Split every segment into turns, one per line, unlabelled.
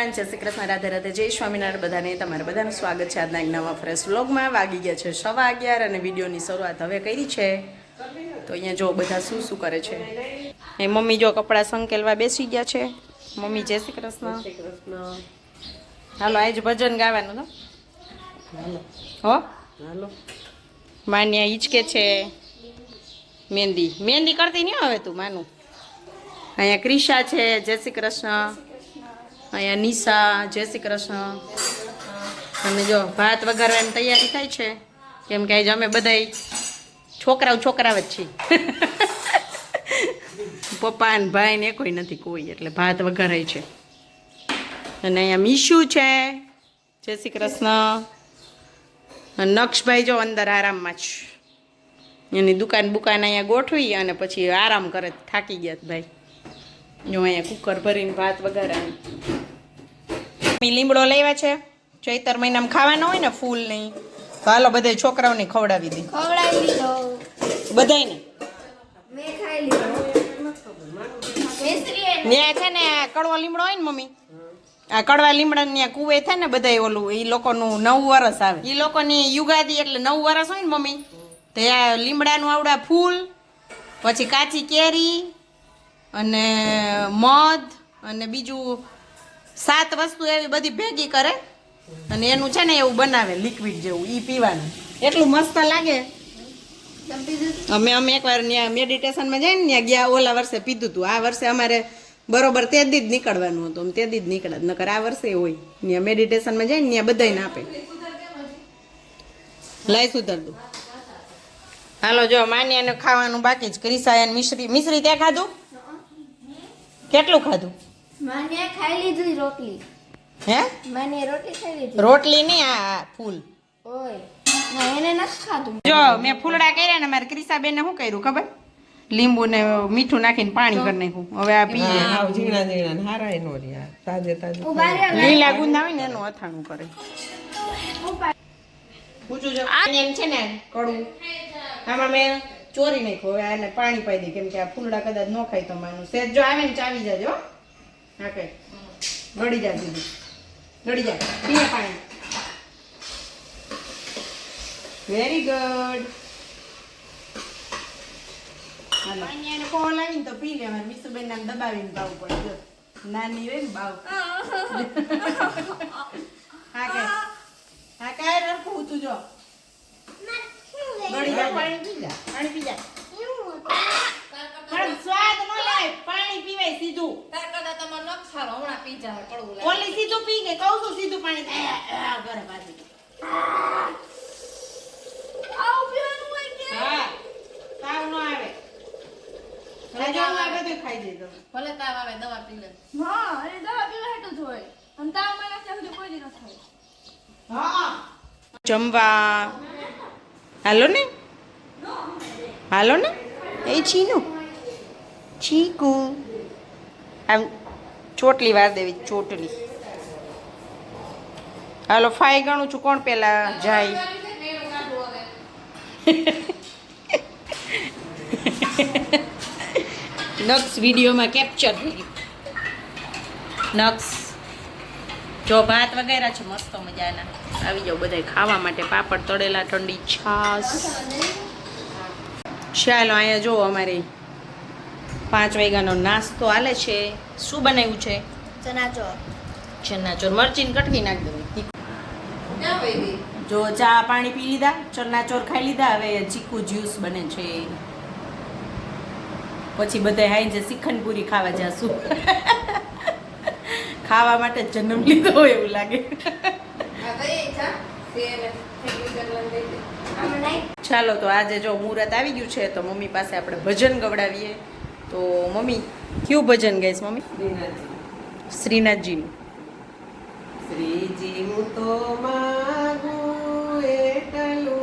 Everyone જય શ્રી કૃષ્ણ રાધે રાધે જય સ્વામિનારાયણ. બધાને તમારા બધાનું સ્વાગત છે આજના એક નવા ફ્રેશ વ્લોગમાં વાગી ગયા છે સવા અગિયાર અને વિડીયોની શરૂઆત હવે કરી છે. તો અહીંયા જો બધા શું શું કરે છે. એ મમ્મી જો કપડાં સંકેલવા બેસી ગયા છે. મમ્મી જય શ્રી કૃષ્ણ. હાલો આજ ભજન ગાવાનું તો. હો? માન્યા હિચકે છે મહેંદી. મહેંદી કરતી નહીં હવે તું માનું. અહીંયા ક્રિશા છે જય શ્રી કૃષ્ણ. અહીંયા નિશા, જય શ્રી કૃષ્ણ. અને જો ભાત વઘારવાની તૈયારી થાય છે. કેમ કે આજે અમે બધાય છોકરાઓ છોકરાઓ જ છીએ. પપ્પા ને ભાઈ ને કોઈ નથી કોઈ, એટલે ભાત વઘારાય છે. અને અહીંયા મીશુ છે. જય શ્રી કૃષ્ણ. નક્ષભાઈ જો અંદર આરામમાં જ. એની દુકાન બુકાન અહીંયા ગોઠવી અને પછી આરામ કરે, થાકી ગયા ભાઈ. જો અહીંયા કુકર ભરીને ભાત વગાડવાની મમ્મી લીમડો લેવા છે. ચૈતર મહિનામાં ખાવાનો હોય ને ફૂલ નહીં તો હાલો બધા છોકરાઓને ખવડાવી દે.
ખવડાવી મેં ખાઈ લીધો.
ત્યાં છે ને આ કડવો લીમડો હોય ને મમ્મી આ કડવા લીમડા ત્યાં કુવે થાય ને બધાય ઓલું એ લોકોનું નવ વરસ આવે. એ લોકોની યુગાદી એટલે નવ વરસ હોય ને મમ્મી તો આ લીમડાનું આવડા ફૂલ પછી કાચી કેરી અને મધ અને બીજું સાત વસ્તુ એવી બધી ભેગી કરે અને એનું છે ને એવું બનાવે લિક્વિડ જેવું એ પીવાનું. એટલું મસ્ત લાગે. અમે અમે એકવાર ત્યાં મેડિટેશનમાં જઈને ત્યાં ગયા, ઓલા વર્ષે પીધું હતું આ વર્ષે અમારે બરોબર તે દી જ નીકળવાનું હતું. તે દી જ નીકળ્યા. નકર આ વર્ષે હોય. ત્યાં મેડિટેશનમાં જઈને ત્યાં બધાને આપે. લઈ સુધરતું હાલો, જો, માન્યાને ખાવાનું બાકી જ. ક્રિસાયન મિશ્રી મિશ્રી ત્યાં ખાધું? કેટલું ખાધું?
મને ખાઈ લીધી રોટલી.
હે?
મને રોટલી ખાઈ લીધી.
રોટલી નહીં આ ફૂલ.
ઓય. ના એને નથી ખાધું.
જો મેં ફૂલડા કર્યા ને મારે ક્રિસાબેને શું કર્યું ખબર? લીંબુ ને મીઠું નાખીને પાણી કરી નાખ્યું. હવે આ પીએ.
ઝીણા ઝીણા ને હારાય નો રહ્યા તાજે તાજે
લીલા ગુંદા હોય ને એનું અથાણું કરે. પૂછું જો આ એમ છે ને કડવું. આમાં મેં ચોરી નાખ્યું હવે આને પાણી પાઈ દે કેમ કે આ ફૂલડા કદાચ ન ખાય તમારું સેજ જો આવે ને ચાવી જાજો હા. કઈ. ગળી જા દીદી ગળી જા પીએ પાણી. વેરી ગુડ હાલો. કોલ આવીને તો પી લેવાનું. મીસુબેન નામ દબાવીને ભાવ પડે જો. નાની હોય ને ભાવ હા કે હા કાંઈ રખું તું જો. ગળી જા પાણી પી જા પાણી પી જા પણ સ્વાદ ન લાય. પાણી પીવાય સીધું. ઓલી સીધું પી કે કહું છું સીધું પાણી થાય આ, આ, કરે પાછી હા. તાવ ન આવે. હું ખાઈ જઈ દઉં
હા અરે દવા પીવા હેઠું જ હોય. અને તાવ મને ત્યાં સુધી કોઈ દી ન થાય.
જમવા. હાલો ને? હાલો ને? એ ચીનુ. ચીકું. આમ ચોટલી વાર દેવી, ચોટલી. હાલો, ફાઈ ગણું છું. કોણ પહેલાં જાય. નક્સ વિડીયોમાં કેપ્ચર થઈ નક્સ. જો ભાત વગેરે છે, મસ્ત મજાના. આવી જાવ બધા ખાવા માટે. પાપડ તળેલા ઠંડી છાસ ચાલો અહીંયા જો અમારે પાંચ વાગ્યાનો નાસ્તો હાલે છે. શું બનાવ્યું છે?
ચના ચોર
મરચીને કટકી નાખ દેવી. જો ચા પાણી પી લીધા ચના ચોર ખાઈ લીધા હવે ચીકુ જ્યુસ બને છે. પછી બધા હાઈ જે શ્રીખંડ ખાવા જાશું. ખાવા માટે જન્મ લીધો હોય એવું લાગે. ચાલો, તો આજે જો મુહૂર્ત આવી ગયું છે, તો મમ્મી પાસે આપણે ભજન ગવડાવીએ. તો મમ્મી, કયું ભજન ગાઈશ મમ્મી? શ્રીનાથજીનું.
શ્રીજી હું તો માગું એટલું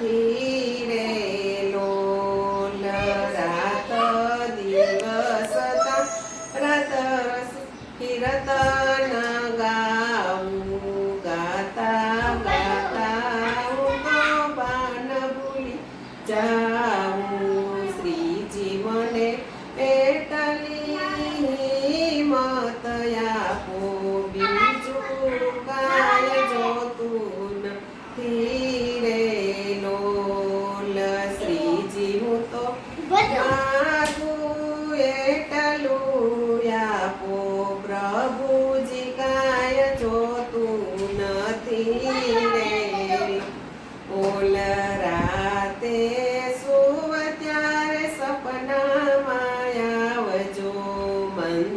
નથી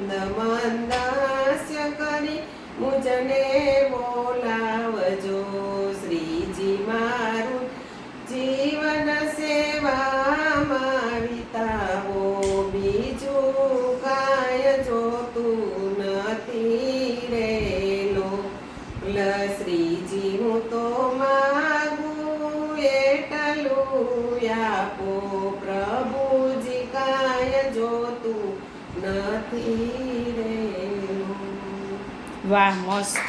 મંદ મંદ કરી મુજને બોલાવજો શ્રીજી મારું જીવન સેવામાં વિતાવો બીજું કાય જોતું નથી રે લ શ્રીજી હું તો માગું એટલું આપો પ્રભુજી કાય જોતું
વાહ મસ્ત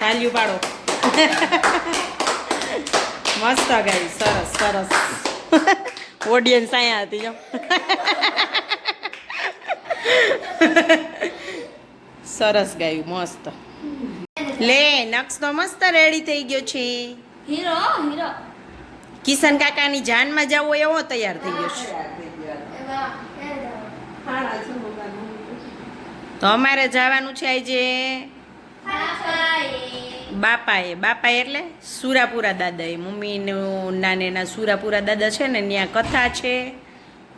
તાલ્યું પાડો મસ્ત ગાઈ સરસ સરસ ઓડિયન્સ અહીંયા હતી જો. સરસ ગાયું મસ્ત. લે નક્ષ તો મસ્ત રેડી થઈ ગયો છે.
Hero hero.
કિશન કાકાની જાનમાં જવો એવો તૈયાર થઈ ગયો છે. તો અમારે જવાનું છે આજે બાપાએ. બાપા એટલે સુરાપુરા દાદા એ મમ્મીનું નાને ના સુરાપુરા દાદા છે ને ત્યાં કથા છે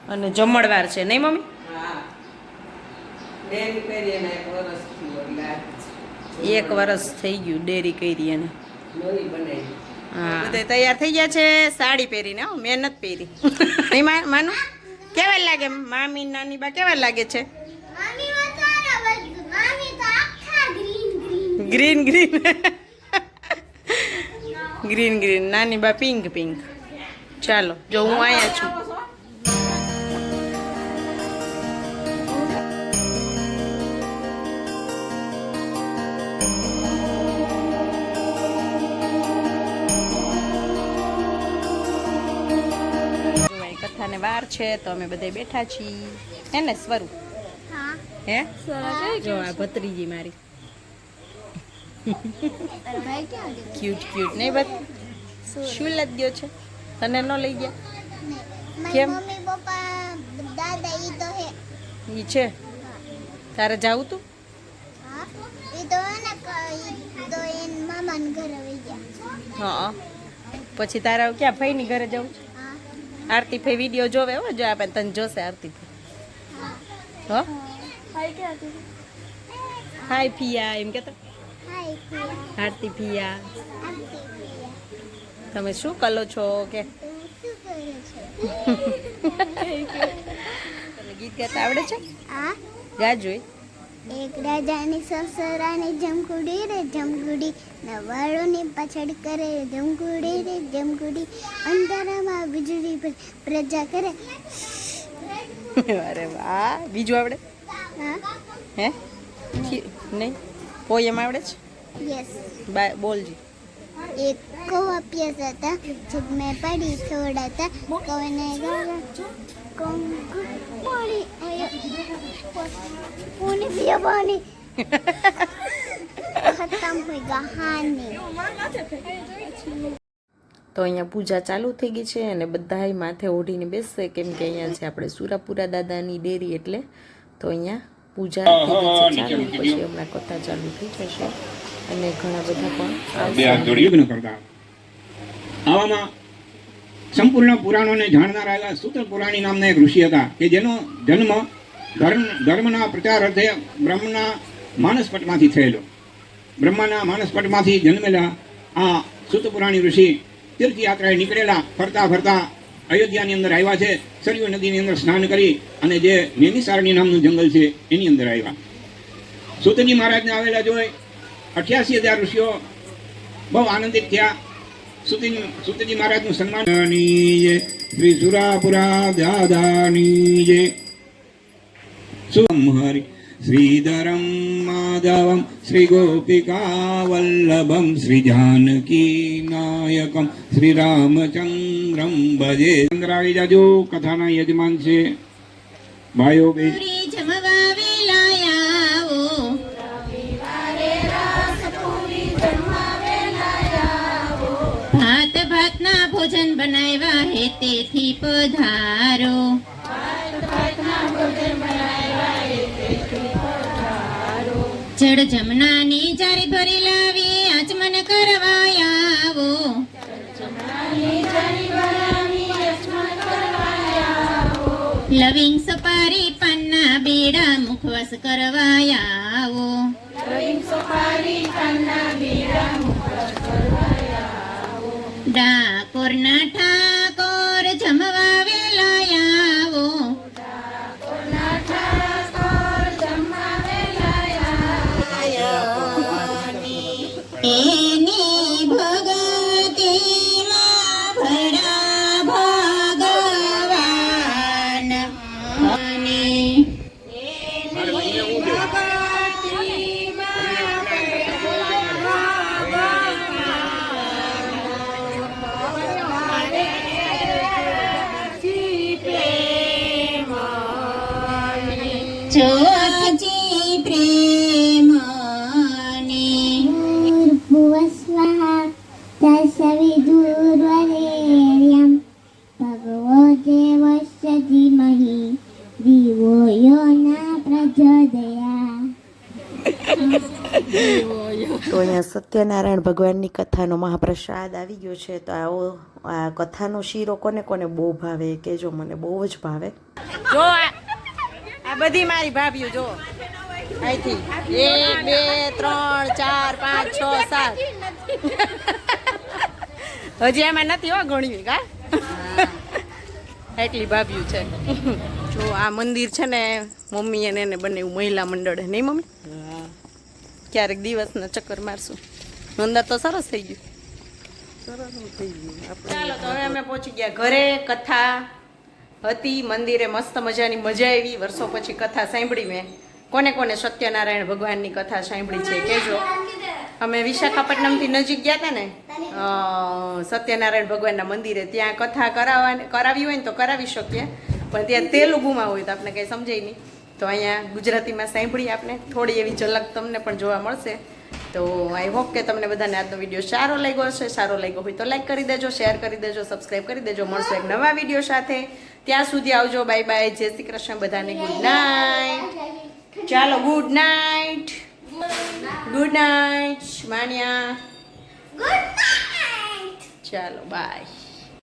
અને જમણવાર છે. નહીં મમ્મી?
એક વરસ થયું એટલે
એક વરસ થઈ ગયું ડેરી કરી એને હા. બધા તૈયાર થઈ ગયા છે? સાડી પહેરીને હો મહેનત પહેરી. નહીં માનું? કેવા લાગે? મામી નાની બા કેવા લાગે છે?
ગ્રીન ગ્રીન
ગ્રીન ગ્રીન નાની બા પિંક પિંક ચાલો જો હું અહીંયા છું. અહીં વાર છે તો અમે બધે બેઠા છીએ. હે ને સ્વરૂપ?
હે.
જો આ ભત્રીજી મારી.
ગયો?
ક્યુટ ક્યુટ નહીં બસ શું લદ્યો છે? તને ન લઈ ગયા? કેમ?
મમ્મી પપ્પા દાદા ઈ તો હે.
ઈ છે? તારે જાવું તું?
હા. ને ગયા.
પછી તારા ક્યાં ભાઈ ની ઘરે જવું છે? આરતી ભાઈ વીડિયો જોવે હો જો આપણે તને જોશે આરતી ભાઈ. હો?
હાય
ફિયા એમ
કે
આરતી
ફિયા
તમે શું કરો છો કે? ગીત ગાતા આવડે છે? ગાજોય.
એક રાજાની સસરાની જમકુડી રે જમકુડી નવાળોની પાછળ કરે જમકુડી રે જમકુડી અંધારામાં વીજળી પર પ્રજા કરે.
અરે વાહ બીજું આવડે?
હા?
નહીં? પોયમ આવડે છે?
યસ
બાય બોલજી.
એક કૌવા પ્યસ હતા જબ મેં પડી થોડા હતા કૌને કંકુ પાણી આયો પિયા પાણી ખતમ હોય કહાની
તો અહીંયા પૂજા ચાલુ થઈ ગઈ છે અને બધા માથે ઓઢીને બેસશે કેમ કે અહીંયા છે આપણે સુરાપુરા દાદાની ડેરી એટલે તો અહીંયા પૂજા થઈ ગઈ છે ચાલુ. પછી હમણાં કથા ચાલુ થઈ જશે. અને ઘણા બધા પણ
આવામાં સંપૂર્ણ પુરાણોને જાણનારા એવા સૂત્ર પુરાણી નામના એક ઋષિ હતા કે જેનો જન્મ ધર્મ, ધર્મના પ્રચાર અર્થે બ્રહ્મના માનસપટમાંથી થયેલો. બ્રહ્માના માનસપટમાંથી જન્મેલા આ સૂતપુરાણી ઋષિ તીર્થયાત્રાએ નીકળેલા ફરતા ફરતા અયોધ્યાની અંદર આવ્યા છે, સરયુ નદીની અંદર સ્નાન કરી અને જે નેમિસારણી નામનું જંગલ છે એની અંદર આવ્યા. સુતજી મહારાજને આવેલા જોઈ અઠ્યાસી હજાર ઋષિઓ બહુ આનંદિત થયા. સુતિન સુતજી મહારાજનું સન્માન. શ્રી સુરાપુરા દાદાની જય સુહરી શ્રીધરમ માધવમ શ્રી ગોપિકા વલ્લભમ શ્રી જાનકી નાયકમ શ્રી રામચંદ્રમ ભજે. ચંદ્ર આવી જાજો કથાના યજમાન છે. ભાઈઓ બે
ભોજન બનાવ્યા હે તેથી પધારો. જળ જમનાની જારી ભરી લાવી આચમન કરવાયાવો લવિંગ સપારી પાનના બેડા મુખવાસ કરવાયાવો
or not
તો અહીંયા સત્યનારાયણ ભગવાનની કથાનો મહાપ્રસાદ આવી ગયો છે. તો આવો, આ કથાનો શીરો કોને કોને બહુ ભાવે કે જો મને, બહુ જ ભાવે. જો, આ બધી મારી ભાભીઓ, જો. અહીંથી એક, બે, ત્રણ, ચાર, પાંચ, છ, સાત. હજી એમાં નથી હો ઘણી કા એટલી ભાભીઓ છે. જો, આ મંદિર છે ને, મમ્મી અને એને બંને મહિલા મંડળ નહીં મમ્મી? ક્યારેક દિવસના ચક્કર મારશું. અંદર તો સરસ થઈ ગયું. ચાલો તો હવે અમે પહોંચી ગયા ઘરે. કથા હતી મંદિરે મસ્ત મજાની મજા આવી. વર્ષો પછી કથા સાંભળી મેં. કોને કોને સત્યનારાયણ ભગવાનની કથા સાંભળી છે કેજો અમે વિશાખાપટ્ટનમથી નજીક ગયા હતા ને સત્યનારાયણ ભગવાનના મંદિરે. ત્યાં કથા કરાવવા કરાવી હોય ને તો કરાવી શકીએ. પણ ત્યાં તેલુગુમાં હોય તો આપણે કંઈ સમજાય નહીં. તો અહીંયા ગુજરાતીમાં સાંભળી આપણે થોડી એવી ઝલક તમને પણ જોવા મળશે. તો આઈ હોપ કે તમને બધાને આજનો વીડિયો સારો લાગ્યો હશે. સારો લાગ્યો હોય તો લાઈક કરી દેજો શેર કરી દેજો સબસ્ક્રાઈબ કરી દેજો. મળશે એક નવા વીડિયો સાથે. ત્યાં સુધી આવજો. બાય બાય જય શ્રી કૃષ્ણ બધાને. ગુડ નાઇટ ચાલો good night good night Manya. ચાલો બાય